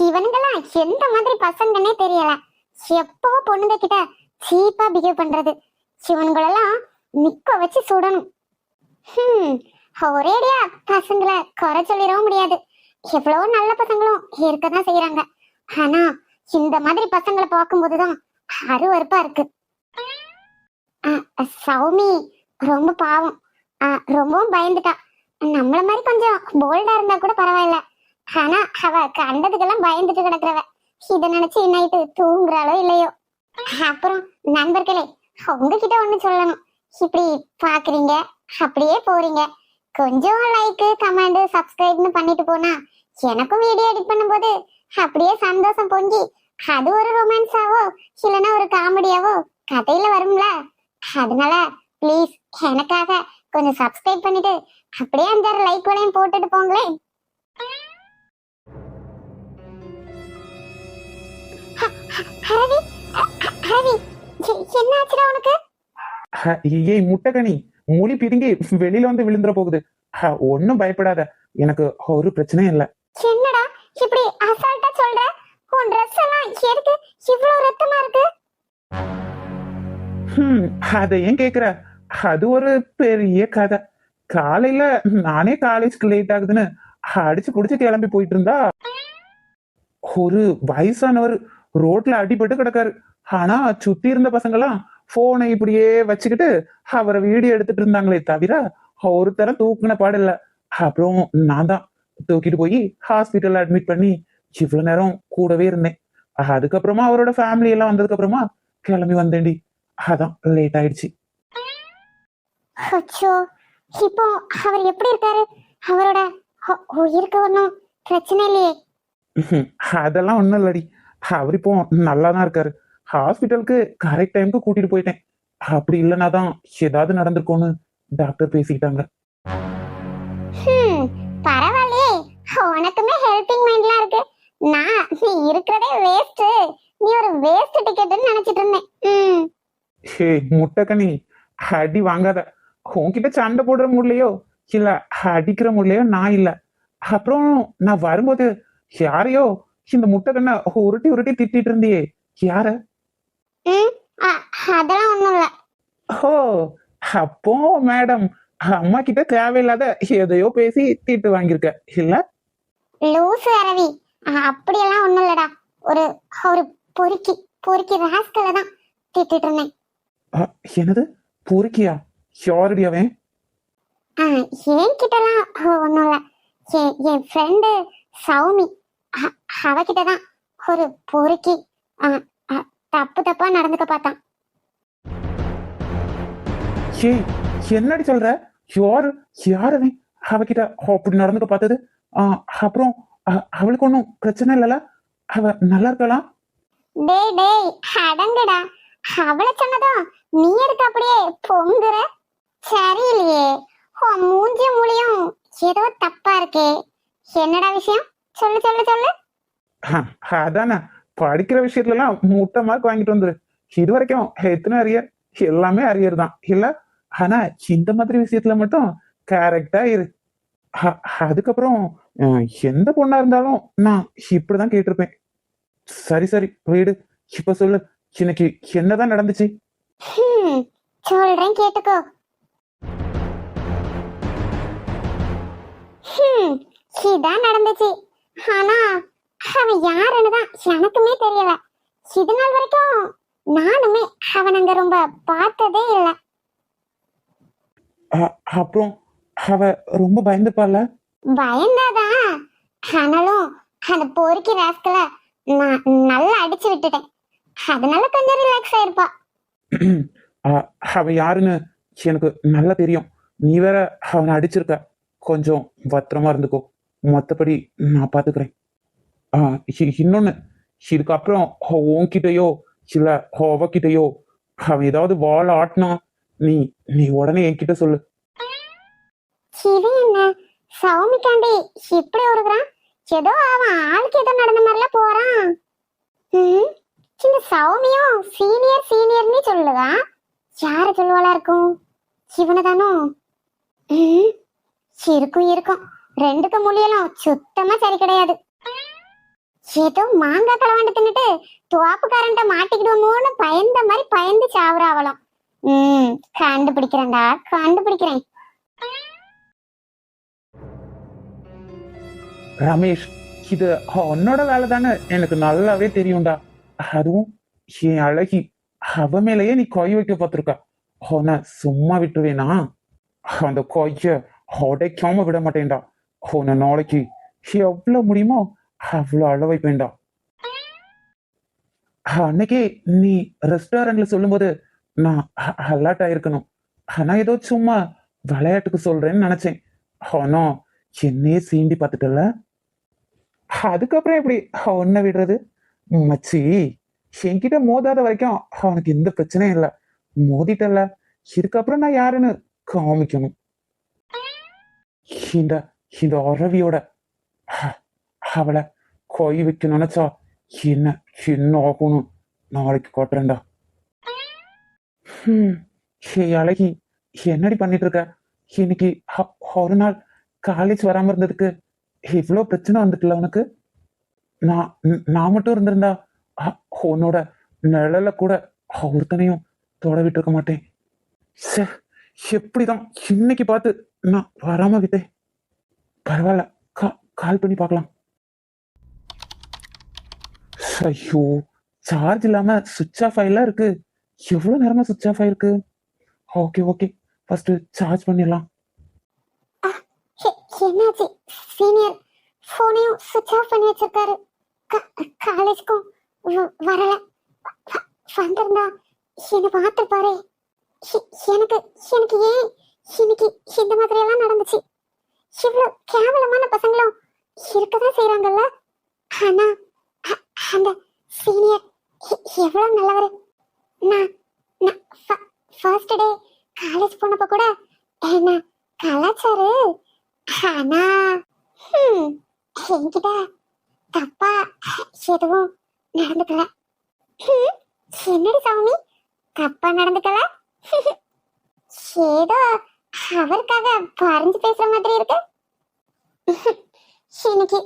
இவனுங்கெல்லாம் எந்த மாதிரி பசங்கன்னே தெரியல. எப்போ பொண்ணுங்க கிட்ட சீப்பா பிஹேவ் பண்றது? இவனுங்களெல்லாம் நிக்க வச்சு சுடணும். ஹம் ஒரேடியா பசங்களை குறை சொல்லிடவும் முடியாது. எவ்வளவோ நல்ல பசங்களும் இருக்கதான் செய்யறாங்க ஆனா இந்த மாதிரி பசங்களை பார்க்கும்போதுதான் அருவருப்பா இருக்கு. சௌமி ரொம்ப பாவம். ரொம்பவும் பயந்துட்டா. நம்மள மாதிரி கொஞ்சம் போல்டா இருந்தா கூட பரவாயில்ல. ஆனா அவ கண்டதுக்கெல்லாம் பயந்துட்டு கிடக்குறவ. இத நினைச்சு நைட்டு தூங்குறாளோ இல்லையோ? அப்புறம் நண்பர்களே உங்ககிட்ட ஒண்ணு சொல்லணும். இப்படி பாக்குறீங்க அப்படியே போறீங்க. கொஞ்சம் லைக் கமெண்ட் சப்ஸ்கிரைப்னு பண்ணிட்டு போனா எனக்கும் வீடியோ எடிட் பண்ணும்போது அப்படியே சந்தோஷம் பொங்கி அது ஒரு ரொமான்ஸாவோ இல்லைன்னா ஒரு காமெடியாவோ கதையில வரும்ல. அதனால ப்ளீஸ் எனக்காக கொஞ்சம் சப்ஸ்கிரைப் பண்ணிட்டு அப்படியே அந்த லைக் வளையும் போட்டுட்டு போங்களேன். ஹரவி ஹரவி என்ன ஆச்சுடா உனக்கு? ஹ, ஏய் முட்டைக்கனி மொழி பிதுங்கி வெளியில வந்து விழுந்துற போகுது. ஹ, பயப்படாத. எனக்கு ஒரு பிரச்சனையும் இல்ல. என்னடா இப்படி அசால்ட்டா சொல்ற? உன் ட்ரெஸ் எல்லாம் எதுக்கு இவ்வளவு ரத்தமா இருக்கு? அத ஏன் கேக்குற? அது ஒரு பெரிய கதை. காலையில நானே காலேஜ்க்கு லேட் ஆகுதுன்னு அடிச்சு புடிச்சு கிளம்பி போயிட்டு இருந்தா ஒரு வயசானவர் ரோட்ல அடிபட்டு கிடக்காரு. ஆனா சுத்தி இருந்த பசங்கெல்லாம் போனை இப்படியே வச்சுக்கிட்டு அவரை வீடியோ எடுத்துட்டு இருந்தாங்களே தவிர ஒருத்தர தூக்குன பாடில்ல அப்புறம் நான் தான். தூக்கிட்டு போய் ஹாஸ்பிட்டல்ல அட்மிட் பண்ணி இவ்வளவு நேரம் கூடவே இருந்தேன். அதுக்கப்புறமா அவரோட ஃபேமிலி எல்லாம் வந்ததுக்கு அப்புறமா கிளம்பி வந்தேன்டி. அதான் லேட் ஆயிடுச்சு. அச்சோ இப்போ அவர் எப்படி இருக்காரு? அவரோட உயிருக்கு ஒன்றும் பிரச்சனை இல்லையே. அதெல்லாம் ஒண்ணும் இல்லடி. அவர் இப்போ நல்லா தான் இருக்காரு ஹாஸ்பிட்டலுக்கு கரெக்ட் டைமுக்கு கூட்டிட்டு போயிட்டேன். அப்படி இல்லைன்னா தான் ஏதாவது நடந்திருக்கும்னு டாக்டர் பேசிக்கிட்டாங்க. நான் நீ இருக்கிறதே வேஸ்ட் நீ ஒரு வேஸ்ட் டிக்கெட்னு நினைச்சிட்டு இருந்தேன். ஹே முட்டைக்கனி அடி வாங்காத. உன்கிட்ட சண்டை போடுற முடியலையோ இல்ல அடிக்கிற முடியலையோ நான் இல்ல. அப்புறம் நான் வரும்போது யாரையோ இந்த முட்டைக்கண்ண உருட்டி உருட்டி திட்டிட்டு இருந்தியே. யார? அதெல்லாம் ஒண்ணும் இல்ல. ஓ அப்போ மேடம் அம்மா கிட்ட தேவையில்லாத எதையோ பேசி திட்டு வாங்கியிருக்க. இல்ல? லூசு அரவி அப்படியெல்லாம் ஒண்ணும் இல்லடா. ஒரு ஒரு பொறுக்கி பொறுக்கி ராஸ்கல தான் திட்டிட்டு இருந்தேன். என்னது? பொறுக்கியா? யாருடி அவன்? ஆ, என்கிட்டலாம் ஒன்றும் இல்லை. என் என் ஃப்ரெண்டு சௌமி அவகிட்ட தான் ஒரு பொறுக்கி தப்பு தப்பா நடந்துக்க பார்த்தான். ஏய் என்னடி சொல்ற? யாரு? யார் அவன்? அவகிட்ட அப்படி நடந்துக்க பார்த்தது? அப்புறம் அவளுக்கு ஒன்றும் பிரச்சனை இல்லைல்ல அவ நல்லா இருக்கலாம் டேய் டேய் அடங்குடா. அவளை சொன்னதும் நீ எதுக்கு அப்படியே பொங்குற? சரியில்லையே. உன் மூஞ்சி மூலியும் ஏதோ தப்பா இருக்கே. என்னடா விஷயம்? சொல்லு சொல்லு சொல்லு. அதானே. படிக்கிற விஷயத்துலலாம் முட்டை மார்க் வாங்கிட்டு வந்துரு. இது வரைக்கும் எத்தனை அரியர் எல்லாமே அரியர் தான். இல்ல? ஆனா இந்த மாதிரி விஷயத்துல மட்டும் கரெக்டா இரு. அதுக்கப்புறம் எந்த பொண்ணா இருந்தாலும் நான் இப்படிதான் கேட்டிருப்பேன். சரி சரி வீடு இப்ப சொல்லு. இன்னைக்கு என்னதான் நடந்துச்சு? சொல்றேன் கேட்டுக்கோ. இதான் நடந்துச்சு. ஆனா அவன் யாருன்னு தான் எனக்குமே தெரியல. இது நாள் வரைக்கும் நானுமே அவன் அங்க ரொம்ப பார்த்ததே இல்ல. அப்புறம் அவ ரொம்ப பயந்துப்பால பயந்தாதான் ஆனாலும் அந்த பொறுக்கி ராஸ்கல நான் நல்லா அடிச்சு விட்டுட்டேன். அதனால கொஞ்சம் ரிலாக்ஸ் ஆயிருப்பா. அவ யாருன்னு எனக்கு நல்லா தெரியும். நீ வேற அவனை அடிச்சிருக்க. கொஞ்சம் பத்திரமா இருந்துக்கோ. மத்தபடி நான் பாத்துக்கிறேன். ஆ, இ- இன்னொன்னு. இதுக்கப்புறம் உன்கிட்டயோ இல்ல அவகிட்டயோ அவன் ஏதாவது வாழ ஆட்டினா நீ நீ உடனே என்கிட்ட சொல்லு. இது என்ன சௌமிக்காண்டி இப்படி ஒருக்குறான் ஏதோ அவன் ஆளுக்கு ஏதோ நடந்த மாதிரிலாம் போறான் சின்ன சௌமியும் சீனியர் சீனியர்னு சொல்லுதா யாரு சொல்லுவாளா இருக்கும் இவனை தானோ இருக்கும் இருக்கும் ரெண்டுக்கு முடியலும் சுத்தமா சரி கிடையாது ஏதோ மாங்காய் களவாண்டு தின்னுட்டு துவாப்புக்காரன்ட்ட மாட்டிக்கிடுவோமோன்னு பயந்த மாதிரி பயந்து சாவுறாவலாம் ம் கண்டுபிடிக்கிறேன்டா கண்டுபிடிக்கிறேன் ரமேஷ் இது உன்னோட வேலை தானே எனக்கு நல்லாவே தெரியும்டா. அதுவும் என் அழகி அவ மேலேயே நீ கொய் வைக்க பார்த்துருக்க. உன்னை சும்மா விட்டுவேனா அந்த கொய்ய உடைக்காம விட மாட்டேன்டா. உன்னை நாளைக்கு எவ்வளவு முடியுமோ அவ்வளவு அழ வைப்பேன்டா. அன்னைக்கே நீ ரெஸ்டாரண்ட்ல சொல்லும்போது நான் அலர்ட் ஆயிருக்கணும். ஆனா ஏதோ சும்மா விளையாட்டுக்கு சொல்றேன்னு நினைச்சேன். ஆனா என்னையே சீண்டி பார்த்துட்டல அதுக்கப்புறம் எப்படி? உன்னை விடுறது? மச்சி என்கிட்ட மோதாத வரைக்கும் அவனுக்கு எந்த பிரச்சனையும் இல்லை. மோதிட்டல இதுக்கப்புறம் நான் யாருன்னு காமிக்கணும். இந்த இந்த உறவியோட அவளை கொய் வைக்க நினைச்சா என்ன என்ன ஆகணும்? நாளைக்கு காட்டுறேன்டா. ஹம், அழகி என்னடி பண்ணிட்டு இருக்க? இன்னைக்கு ஹ- ஒரு நாள் காலேஜ் வராம இருந்ததுக்கு இவ்வளோ பிரச்சனை வந்துட்டுல உனக்கு? நான் நான் மட்டும் இருந்திருந்தா உன்னோட நிழல கூட ஒருத்தனையும் தொட விட்டுருக்க மாட்டேன். சே எப்படிதான்? இன்னைக்கு பார்த்து நான் வராம விட்டேன். பரவாயில்ல கா- கால் பண்ணி பார்க்கலாம். ஐயோ சார்ஜ் இல்லாம சுவிட்ச் ஆஃப் ஆயிலாம் இருக்கு. எவ்வளவு நேரமா சுவிட்ச் ஆஃப் ஆயிருக்கு? ஓகே ஓகே ஃபர்ஸ்ட் சார்ஜ் பண்ணிடலாம். என்னாச்சு? சீனியர் போனையும் சுவிட்ச் ஆஃப் பண்ணி வச்சிருக்காரு. காலேஜுக்கும் வரல. வந்திருந்தா என்னை பார்த்துருப்பாரு. எனக்கு எனக்கு ஏன் இன்னைக்கு இந்த மாதிரி எல்லாம் நடந்துச்சு? இவ்வளோ கேவலமான பசங்களும் இருக்கதான் செய்யறாங்கல்ல ஆனா அந்த சீனியர் எவ்வளோ நல்லவர். நான் ஃபர்ஸ்ட் டே காலேஜ் போனப்ப கூட என்ன கலாச்சாரு? ஆனா என்கிட்ட தப்பா. எதுவும் நடந்துக்கல. என்னடி சாமி? தப்பா நடந்துக்கல? ஏதோ அவருக்காக பறிஞ்சு பேசுற மாதிரி இருக்கு. இன்னைக்கு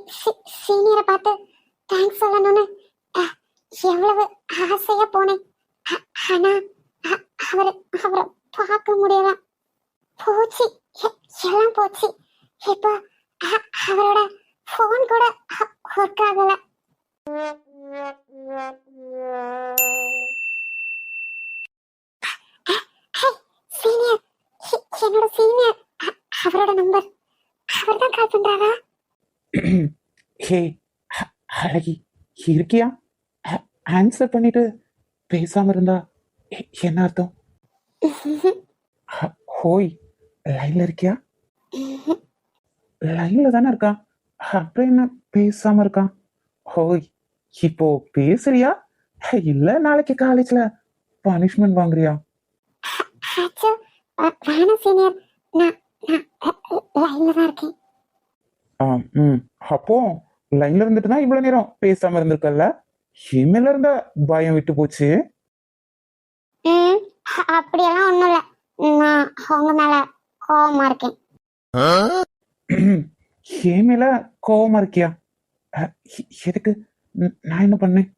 சீனியரை பார்த்து தேங்க்ஸ் சொல்லணும்னு எவ்வளவு ஆசையா போனேன். ஆனா அவரு அவரை பார்க்க முடியல. போச்சு. எல்லாம் போச்சு. இப்போ அ- அவரோட ஃபோன் கூட ஒர்க் ஆகல. சீனியர் என்னோட சீனியர் அவரோட நம்பர் அவர் தான் கால் பண்றாரா? ஹே அழகி இருக்கியா? ஆன்சர் பண்ணிட்டு பேசாம இருந்தா என்ன அர்த்தம்? ஹோய் லைன்ல இருக்கியா? லைன்ல தானே இருக்கான் அப்புறம் என்ன பேசாம இருக்கான் ஹோய் இப்போ பேசுறியா? இல்ல நாளைக்கு காலேஜ்ல பனிஷ்மெண்ட் வாங்குறியா? அப்போ லைன்ல இருந்துட்டு தான் இவ்வளவு நேரம் பேசாம இருந்திருக்கல்ல? இனிமேல இருந்த பயம் விட்டு போச்சு. அப்படியெல்லாம் ஒண்ணும் இல்ல. நான் அவங்க மேல கோவமா இருக்கேன். மேல கோவமா இருக்கியா? எதுக்கு? நான் என்ன பண்ணேன்?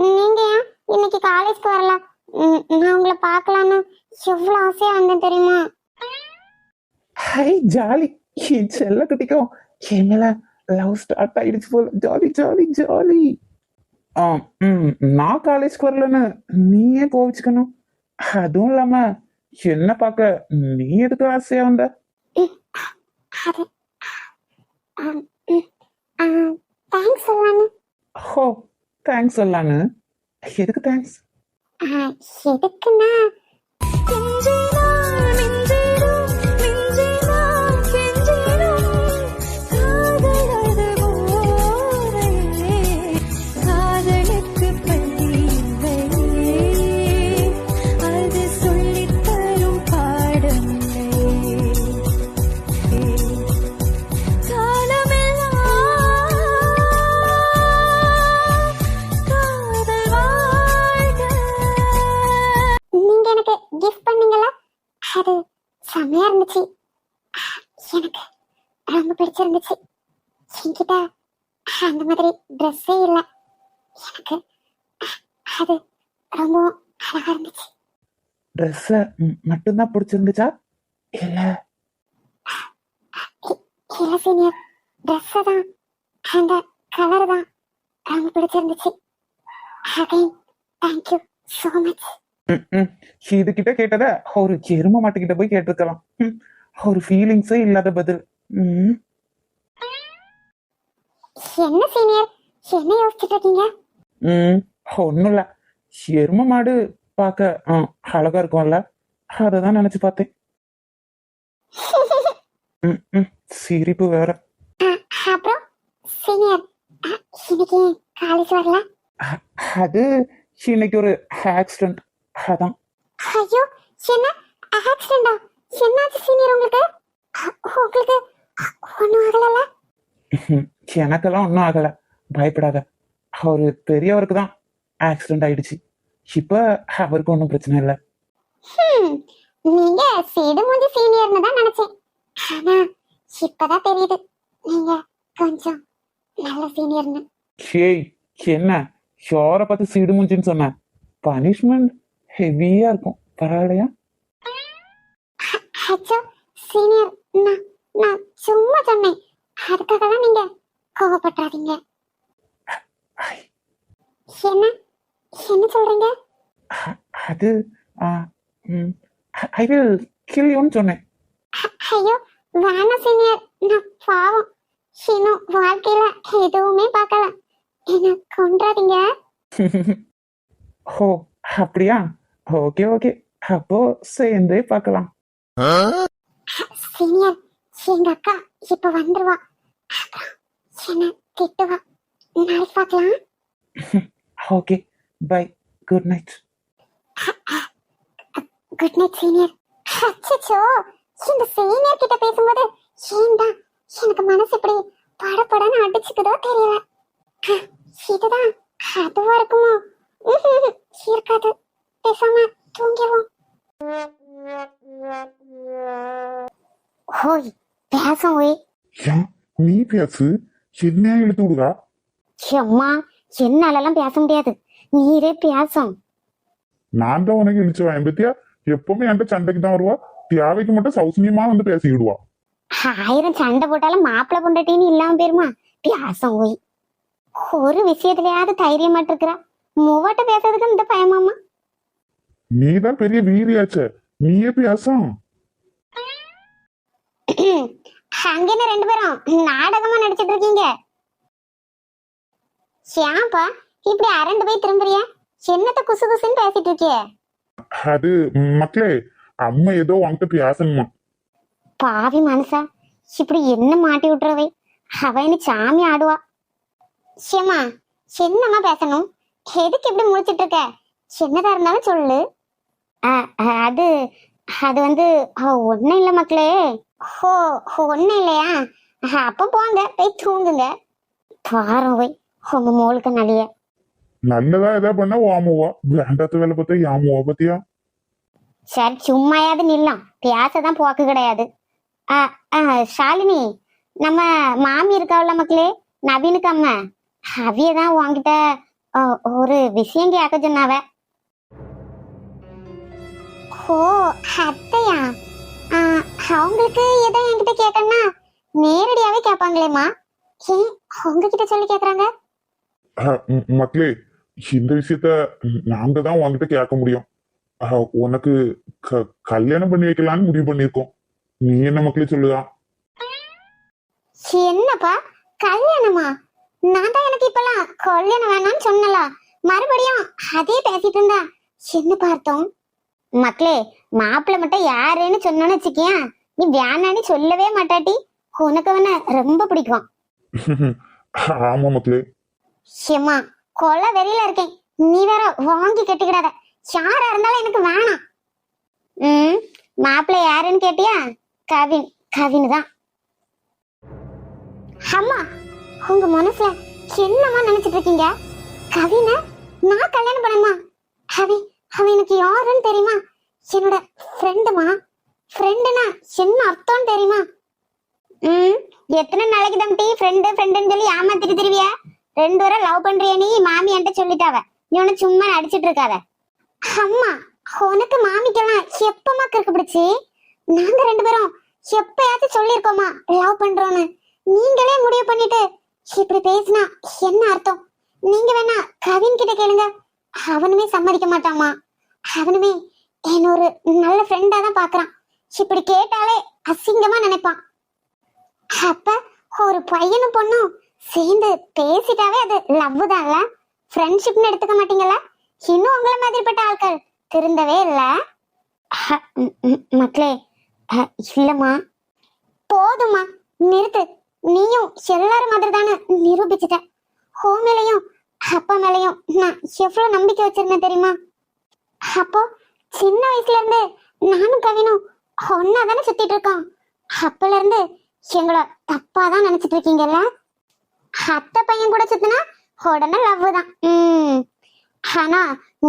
நீங்க ஏன் இன்னைக்கு காலேஜ்க்கு வரல? நான் உங்களை பார்க்கலான்னு எவ்வளவு ஆசையா வந்தேன் தெரியுமா? Hi jolly. என் செல்ல குட்டிக்கும் என் மேல லவ் ஸ்டார்ட் ஆயிடுச்சு போல. Jolly jolly jolly. நான் காலேஜ்க்கு வரலன்னு நீ ஏன் கோவிச்சுக்கணும். அதுவும் இல்லாம என்ன பார்க்க நீ எதுக்கு ஆசையா வந்த அது தேங்க்ஸ் சொல்லலான்னு ஹோ தேங்க்ஸ் சொல்லான்னு எதுக்கு தேங்க்ஸ் ஆ, எதுக்குன்னா? எனக்கு ரொம்ப பிடிச்சிருந்துச்சு. என்கிட்ட அந்த மாதிரி ட்ரெஸ்ஸே இல்லை. எனக்கு அது ரொம்ப அழகா இருந்துச்சு. ட்ரெஸ்ஸ மட்டும்தான் பிடிச்சிருந்துச்சா? இல்ல. இல்ல சீனியர் ட்ரெஸ் தான். அந்த கலர் தான் ரொம்ப பிடிச்சிருந்துச்சு. அகைன் தேங்க்யூ ஸோ மச் ம், ம். இது கிட்ட கேட்டத ஒரு எரும மாட்டுக்கிட்ட போய் கேட்டிருக்கலாம். ஒரு ஃபீலிங்ஸே இல்லாத பதில். என்ன சீனியர் என்ன யோசிச்சுட்டு இருக்கீங்க? ம் ஒன்றும் இல்லை. எரும மாடு பார்க்க அழகா இருக்கும்ல. அதை தான் நினச்சி பார்த்தேன். சிரிப்பு வேற. அது இன்னைக்கு ஒரு ஆக்சிடென்ட் அதான். ஐயோ என்ன? ஆக்சிடென்டா என்னாச்சு சீனியர் உங்களுக்கு? உங்களுக்கு ஒன்றும் ஆகலல்ல? எனக்கெல்லாம் ஒன்றும் ஆகலை. பயப்படாத. அவர் பெரியவருக்கு தான் ஆக்சிடென்ட் ஆயிடுச்சு. இப்போ அவருக்கு ஒன்றும் பிரச்சனை இல்லை. நீங்க சீடு மூஞ்சி சீனியர்னு தான் நினைச்சேன். ஆனா இப்பதான் தெரியுது. நீங்க கொஞ்சம் நல்ல சீனியர்னு. ஹேய் என்ன? ஷோரை பார்த்து சீடு மூஞ்சின்னு சொன்னேன் பனிஷ்மெண்ட் ஹெவியா இருக்கும். பரவாயில்லையா? அச்சோ சீனியர் நான் நான் சும்மா சொன்னேன். அதுக்காக தான் நீங்க கோவப்பட்டாதீங்க ஐ, என்ன? என்ன சொல்றீங்க? அது ஐ வில் கில் யூன்னு சொன்னேன். ஐயோ வேணாம் சீனியர். நான் பாவம். இன்னும் வாழ்க்கையில எதுவுமே பார்க்கல. என்ன கொன்றாதீங்க. ஓ அப்படியா? Okay okay. அப்போ சேர்ந்தே பார்க்கலாம். சீனியர் எங்க அக்கா இப்ப வந்துருவா. என்ன திட்டுவா. நாளைக்கு பார்க்கலாம். Okay bye good night good night senior அச்சச்சோ இந்த சீனியர் கிட்ட பேசும்போது ஏன்டா எனக்கு மனசு இப்படி படபடன்னு அடிச்சுக்குதோ தெரியல. இதுதான் அதுவா இருக்குமோ? இருக்காது. பேசாம தூங்கிடுவோம் ஹோய் பேசும் ஓய் ஏன் நீ பேசு என்ன இழுத்து விடுதா அம்மா என்னாலலாம் பேச முடியாது நீரே பேசும் நான் தான் உனக்கு இழிச்சு வாங்க பத்தியா எப்பவுமே என்கிட்ட சண்டைக்கு தான் வருவா தேவைக்கு மட்டும் சௌசன்யமா வந்து பேசிக்கிடுவா ஆயிரம் சண்டை போட்டாலும் மாப்பிள்ளை பொண்டாட்டின்னு இல்லாம போயிருமா பேசம் ஓய் ஒரு விஷயத்துலயாவது தைரியமாட்டு இருக்கிறா மூவாட்ட பேசுறதுக்கு இந்த பயமாமா நீ தான் பெரிய வீரியாச்சே. நீயே பேசும் அங்க என்ன ரெண்டு பேரும் நாடகமா நடிச்சிட்டு இருக்கீங்க? ஏன்பா இப்படி அரண்டு போய் திரும்புறிய? என்னத்த குசு குசுன்னு பேசிட்டு இருக்கிய? அது மக்களே அம்மா ஏதோ உன்கிட்ட பேசணுமா பாவி மனுஷா இப்படி என்ன மாட்டி விட்டுறவை? அவ என்ன சாமி ஆடுவா. ஏமா என்னம்மா பேசணும்? எதுக்கு இப்படி முடிச்சிட்டு இருக்க? என்னதா இருந்தாலும் சொல்லு. அது அது வந்து ஒன்னும் இல்ல மக்களே. ஹோ ஒன்னும் இல்லையா? அப்ப போங்க போய் தூங்குங்க. பாரம் போய் உங்க மோளுக்கு நலிய நல்லதா எதா பண்ணா வாமுவா வேண்டாத்த வேலை பார்த்தா யாமுவா பத்தியா? சரி சும்மாயாவது நில்லாம். பேசதான் போக்கு கிடையாது. ஷாலினி நம்ம மாமி இருக்காவுல மக்களே? நவீனுக்கு அம்மா. அவியதான் உன்கிட்ட ஆ, ஒரு விஷயம் கேட்க சொன்னாவ. ஓ அத்தையா? அவங்களுக்கு ஏதோ என்கிட்ட கேட்கணும்னா நேரடியாவே கேட்பாங்களேம்மா ஏன் உங்ககிட்ட சொல்லி கேக்குறாங்க? மக்களே இந்த விஷயத்த நாங்க தான் உன்கிட்ட கேட்க முடியும். உனக்கு கல்யாணம் பண்ணி வைக்கலாம்னு முடிவு பண்ணியிருக்கோம். நீ என்ன மக்களே சொல்லுதா? என்னப்பா? கல்யாணமா? நான் தான் எனக்கு இப்பெல்லாம் கல்யாணம் வேணாம்னு சொன்னல மறுபடியும் அதே பேசிட்டு இருந்தா. என்ன பார்த்தோம்? மக்களே மாப்பிள்ளை மட்டும் யாருன்னு சொன்னோன்னு வச்சுக்கியா நீ வேணான்னு சொல்லவே மாட்டாட்டி. உனக்கு அவனை ரொம்ப பிடிக்கும். ஆமா மக்களே. ஏம்மா கொலை வெறியில இருக்கேன். நீ வேற வாங்கி கட்டிக்கிடாத. யாரா இருந்தாலும் எனக்கு வேணாம். ம் மாப்பிள்ளை யாருன்னு கேட்டியா? கவின். கவின் தான். அம்மா உங்க மனசுல என்னம்மா நினைச்சிட்டு இருக்கீங்க? கவின நான் கல்யாணம் பண்ணமா அவன் அவன் எனக்கு யாருன்னு தெரியுமா? என்னோட ஃப்ரெண்டுமா ஃப்ரெண்டுனா என்ன அர்த்தம் தெரியுமா? ம் எத்தனை நாளைக்கு தம்பி? ஃப்ரெண்டு ஃப்ரெண்டுன்னு சொல்லி ஏமாத்திட்டு திருவியா? ரெண்டு வரை லவ் பண்றிய நீ? மாமி என்கிட்ட சொல்லிட்டாவ. நீ உனக்கு சும்மா நடிச்சிட்டு இருக்காத. அம்மா உனக்கு மாமிக்கெல்லாம் எப்பமா கிறுக்கு பிடிச்சி நாங்க ரெண்டு பேரும் எப்பயாச்சும் சொல்லியிருக்கோமா லவ் பண்றோம்னு. நீங்களே முடிவு பண்ணிட்டு இப்படி பேசினா என்ன அர்த்தம்? நீங்க வேணா கவின் கிட்ட கேளுங்க. அவனுமே சம்மதிக்க மாட்டாமா? அவனுமே என்ன ஒரு நல்ல ஃப்ரெண்டா தான் பாக்குறான். இப்படி கேட்டாலே அசிங்கமா நினைப்பான். அப்ப ஒரு பையனும் பொண்ணும் சேர்ந்து பேசிட்டாவே அது லவ் தான்ல? ஃப்ரெண்ட்ஷிப்னு எடுத்துக்க மாட்டீங்களா இன்னும் உங்கள மாதிரிப்பட்ட ஆட்கள் திருந்தவே இல்ல? மக்களே அஹ், இல்லம்மா. போதும்மா நிறுத்து. நீயும் எல்லாரும் மாதிரி தானே நிரூபிச்சுட்ட ஹோமிலையும் அப்பா மேலையும் நான் எவ்வளவு நம்பிக்கை வச்சிருந்தேன் தெரியுமா? அப்போ சின்ன வயசுல இருந்து நானும் கவினும் ஒன்னா தானே சுத்திட்டு இருக்கோம். அப்பல இருந்து எங்களை தப்பா தான் நினைச்சிட்டு இருக்கீங்கல்ல? அத்தை பையன் கூட சுத்தினா உடனே லவ் தான். உம் ஆனா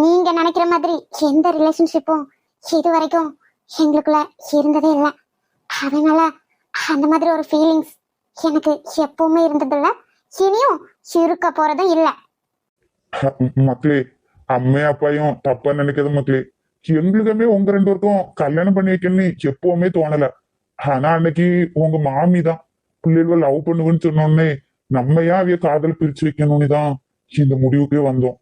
நீங்க நினைக்கிற மாதிரி எந்த ரிலேஷன்ஷிப்பும் இது வரைக்கும் எங்களுக்குள்ள இருந்ததே இல்லை. அதனால அந்த மாதிரி ஒரு ஃபீலிங்ஸ் எனக்கு எப்பவுமே இருந்ததில்ல. இனியும் இருக்க போறதும் இல்லை. மக்களே அம்மே அப்பாயும் தப்பா நினைக்கிறது மக்களே. எங்களுக்குமே உங்க ரெண்டு பேருக்கும் கல்யாணம் பண்ணி வைக்கணும்னு எப்பவுமே தோணல. ஆனா அன்னைக்கு உங்க மாமி தான் பிள்ளைகள் லவ் பண்ணுவேன்னு சொன்னோடனே நம்ம ஏன் அவைய காதல் பிரிச்சு வைக்கணும்னு தான் இந்த முடிவுக்கே வந்தோம்.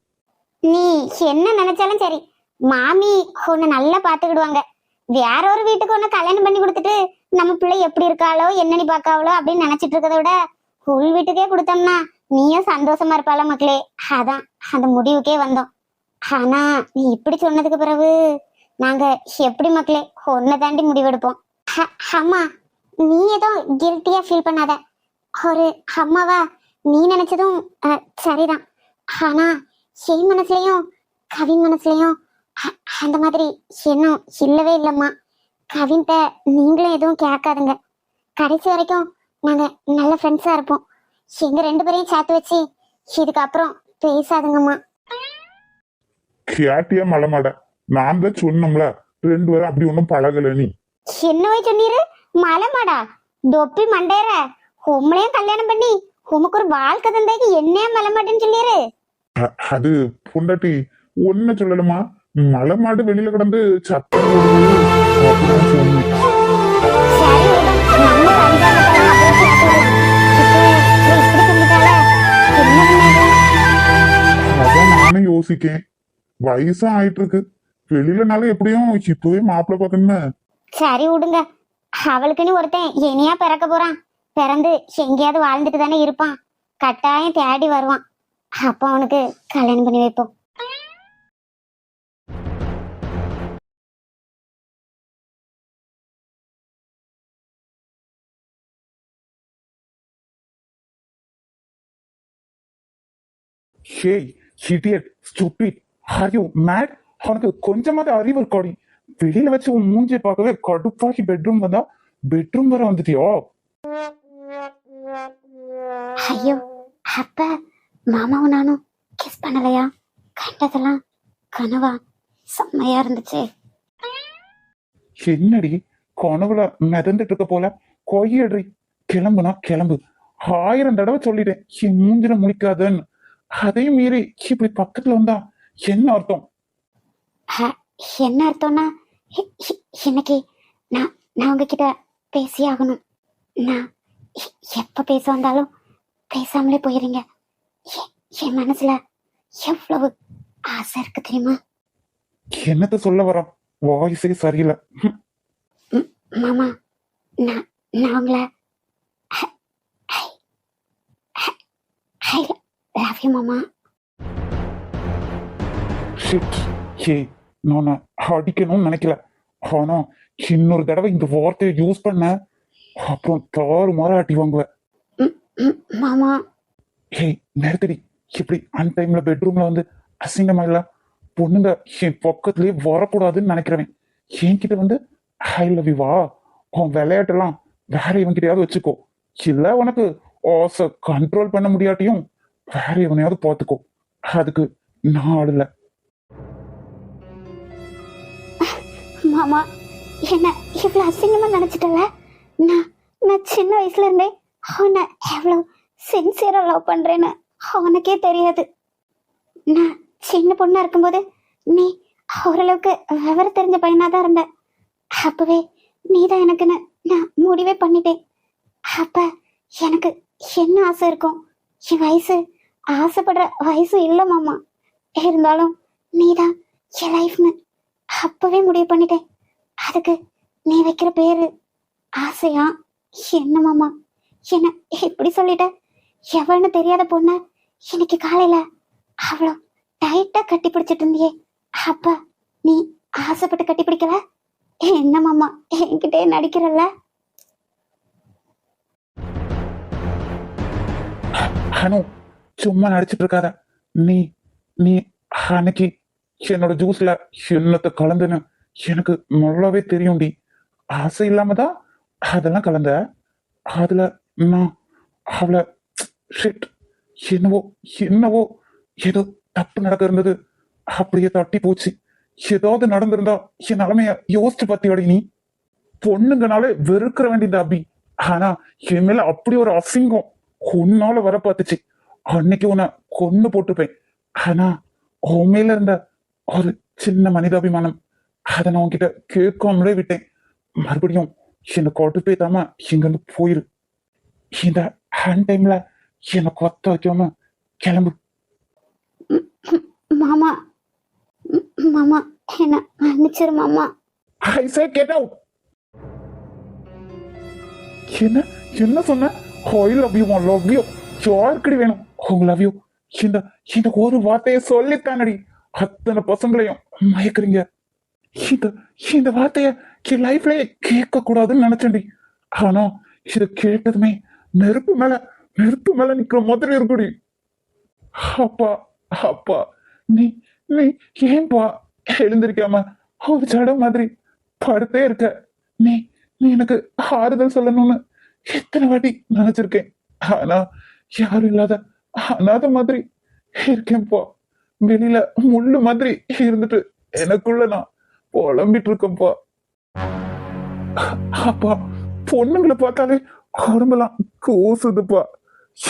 நீ என்ன நினைச்சாலும் சரி மாமி உன்னை நல்லா பாத்துக்கிடுவாங்க. வேற ஒரு வீட்டுக்கு உன்னை கல்யாணம் பண்ணி கொடுத்துட்டு நம்ம பிள்ளை எப்படி இருக்காளோ என்னன்னு பாக்காவளோ அப்படின்னு நினைச்சிட்டு இருக்கதை விட உள் வீட்டுக்கே கொடுத்தோம்னா நீயும் சந்தோஷமா இருப்பாள மக்களே? அதான் அந்த முடிவுக்கே வந்தோம். ஆனா நீ இப்படி சொன்னதுக்கு பிறகு நாங்க எப்படி மக்களே ஒன்ன தாண்டி முடிவெடுப்போம்? ஹ- அம்மா நீ ஏதோ கில்ட்டியா ஃபீல் பண்ணாத. ஒரு அம்மாவா நீ நினைச்சதும் அஹ், சரிதான். ஆனா என் மனசுலயும் கவின் மனசுலயும் அந்த மாதிரி எண்ணம் இல்லவே இல்லம்மா. கவின்கிட்ட நீங்களும் எதுவும் கேட்காதுங்க. கடைசி வரைக்கும் நாங்க நல்ல ஃப்ரெண்ட்ஸா இருப்போம். எங்க ரெண்டு பேரையும் சேர்த்து வச்சு இதுக்கப்புறம் பேசாதுங்கம்மா. கேட்டியா மலமாட? நான் தான் சொன்னோம்ல ரெண்டு பேரும் அப்படி ஒன்றும் பழகல நீ. என்னவே சொன்னீரு? மலைமாடா? தொப்பி மண்டேற உம்மளையும் கல்யாணம் பண்ணி உமக்கு ஒரு வாழ்க்கை தந்தைக்கு என்னையா மலைமாட்டேன்னு சொல்லிரு அது பொண்டாட்டி ஒன்ன சொல்லலுமா மலமாடு வெளியில கிடந்து சத்தம். சரி. நம்ம யோசிக்கேன் வயசும் ஆயிட்டு இருக்கு வெளியிலனாலும் எப்படியும் இப்பவே மாப்பிள்ளை பார்க்கணுமே. சரி விடுங்க. அவளுக்குன்னு ஒருத்தன் இனியா பிறக்க போறான். பிறந்து எங்கேயாவது வாழ்ந்துட்டு தானே இருப்பான். கட்டாயம் தேடி வருவான். அப்ப அவனுக்கு கல்யாணம் பண்ணி வைப்போம். Hey idiot stupid are you mad அவனுக்கு கொஞ்சமாவது அறிவு இருக்காடி. வெளியில வச்சு உன் மூஞ்சியை பார்க்கவே கடுப்பாகி பெட்ரூம் வந்தா பெட்ரூம் வர வந்துட்டியோ? ஐயோ அப்ப மாமாவும் நானும் கிஸ் பண்ணலையா? கண்டதெல்லாம் கனவா? செம்மையா இருந்துச்சு. என்னடி கனவுல மிதந்துட்டு இருக்க போல? கொய்யடி கிளம்புனா கிளம்பு. ஆயிரம் தடவை சொல்லிட்டேன் மூஞ்சில முழிக்காதன்னு. அதையும் மீறி இப்படி பக்கத்துல வந்தா என்ன அர்த்தம்? என்ன அர்த்தம்னா இன்னைக்கு நான் நான் உங்ககிட்ட பேசி ஆகணும். நான் எப்ப பேச வந்தாலும் பேசாமலே போயிடுங்க என் மனசுல எவ்வளவு ஆசை இருக்கு தெரியுமா? என்னத்த சொல்ல வரான் வாய்ஸே சரியில்லை. மாமா நான் நான் உங்களை லவ் யூ மாமா shit. ஹே நான் அடிக்கணும்னு நினைக்கல. ஆனா இன்னொரு தடவை இந்த வார்த்தையை யூஸ் பண்ண அப்புறம் தாறு மாற அடி வாங்குவேன். மாமா. ஹே நிறுத்தடி இப்படி அன் டைம்ல பெட்ரூம்ல வந்து அசிங்கமா இல்ல? பொண்ணுங்க என் பக்கத்துலயே வரக்கூடாதுன்னு நினைக்கிறவன். என்கிட்ட வந்து ஐ லவ் யூ வா. உன் விளையாட்டெல்லாம் வேற இவன்கிட்டயாவது வச்சுக்கோ. இல்ல உனக்கு ஆசை கண்ட்ரோல் பண்ண முடியாட்டியும் வேற எவனையாவது பார்த்துக்கோ. அதுக்கு நான் ஆடல. மாமா என்ன இவ்வளவு அசிங்கமா நினைச்சிட்டல? நான் நான் சின்ன வயசுல இருந்தே அவனை எவ்வளவு சின்சியரா லவ் பண்றேன்னு அவனுக்கே தெரியாது. நான் சின்ன பொண்ணா இருக்கும்போது நீ ஓரளவுக்கு விவரம் தெரிஞ்ச பையனா தான் இருந்த. அப்பவே நீ தான் எனக்குன்னு நான் முடிவே பண்ணிட்டேன். அப்ப எனக்கு என்ன ஆசை இருக்கும்? என் வயசு ஆசைப்படுற வயசு இல்லை மாமா. இருந்தாலும் நீதான் என் லைஃப்னு அப்பவே முடிவு பண்ணிட்டேன். அதுக்கு நீ வைக்கிற பேரு ஆசையா? என்ன மாமா? என்ன இப்படி சொல்லிட்ட? எவன்னு தெரியாத பொண்ண இன்னைக்கு காலையில அவ்வளோ டைட்டா கட்டி பிடிச்சிட்டு இருந்தியே. அப்ப நீ ஆசைப்பட்டு கட்டி பிடிக்கல? என்ன மாமா? என்கிட்டே நடிக்கிறல்ல? அனு சும்மா நடிச்சிட்டு இருக்காத நீ நீ அன்னைக்கு என்னோட ஜூஸ்ல என்னத்தை கலந்துன்னு எனக்கு நல்லாவே தெரியும்டி. ஆசை இல்லாம தான் அதெல்லாம் கலந்த. அதுல நான் அவளை ஷிட் என்னவோ என்னவோ ஏதோ தப்பு நடக்க இருந்தது அப்படியே தட்டி போச்சு. ஏதாவது நடந்திருந்தா என் நிலைமைய யோசிச்சு பத்தியோட நீ? பொண்ணுங்கனாலே வெறுக்கிற வேண்டியது அபி. ஆனா என் மேல அப்படி ஒரு அசிங்கம் உன்னால வர பார்த்துச்சு. அன்னைக்கு உன்னை கொன்னு போட்டுப்பேன். ஆனா உன் மேல இருந்த ஒரு சின்ன மனிதாபிமானம் அதை நான் உன்கிட்ட கேட்காமலே விட்டேன். மறுபடியும் என்னை கொண்டு போய் தாம இங்கிருந்து போயிரு. இந்த ஹேண்ட் டைம்ல என்னை கொத்த வைக்காம கிளம்பு. மாமா மாமா என்ன மன்னிச்சிரு மாமா. ஐ சே கெட் அவுட் என்ன என்ன சொன்ன? I love you love you யாருக்கடி வேணும்? உங்க லவ் யூ இந்த இந்த ஒரு வார்த்தையை சொல்லித்தானடி. அத்தனை பசங்களையும் மயக்குறீங்க. இந்த இந்த வார்த்தைய என் லைஃப்லயே கேட்க கூடாதுன்னு நினைச்சேன்டி. ஆனா இத கேட்டதுமே நெருப்பு மேல நெருப்பு மேல நிக்கிற மாதிரி இருக்குடி. அப்பா அப்பா நீ நீ ஏன்பா எழுந்திருக்காம ஒரு ஜட மாதிரி படுத்தே இருக்க? நீ நீ எனக்கு ஆறுதல் சொல்லணும்னு எத்தனை வாட்டி நினைச்சிருக்கேன். ஆனா யாரும் இல்லாத அனாத மாதிரி இருக்கேன்ப்பா வெளியில முள்ளு மாதிரி இருந்துட்டு எனக்குள்ள நான் புலம்பிட்டு இருக்கேன்ப்பா அப்பா பொண்ணுங்களை பார்த்தாலே உடம்பெல்லாம் கூசுதுப்பா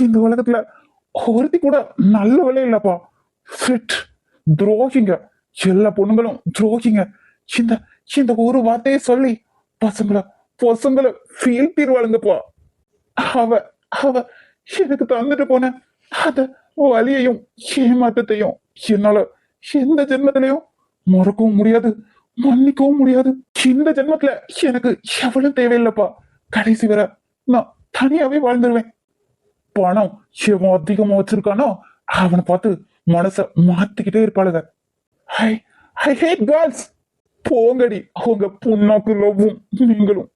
இந்த உலகத்துல ஒருத்தி கூட நல்லவளே இல்லப்பா ஃபிட் துரோகிங்க. எல்லா பொண்ணுங்களும் துரோகிங்க. இந்த இந்த ஒரு வார்த்தையை சொல்லி பசங்களை பசங்களை ஃபீல் தீர்வாளுங்கப்பா அவ அவ எனக்கு தந்துட்டு போன அத வலியையும் ஏமாற்றத்தையும் என்னால எந்த ஜென்மத்திலையும் மறக்கவும் முடியாது மன்னிக்கவும் முடியாது இந்த ஜென்மத்துல எனக்கு எவ்வளவு தேவையில்லைப்பா கடைசி வர நான் தனியாவே வாழ்ந்துருவேன் பணம் எவன் அதிகமா வச்சிருக்கானோ அவனை பார்த்து மனச மாத்திக்கிட்டே இருப்பாளுங்க ஐ ஐ ஹேட் கேர்ள்ஸ் போங்கடி அவங்க புண்ணாக்கு லவ்வும் நீங்களும்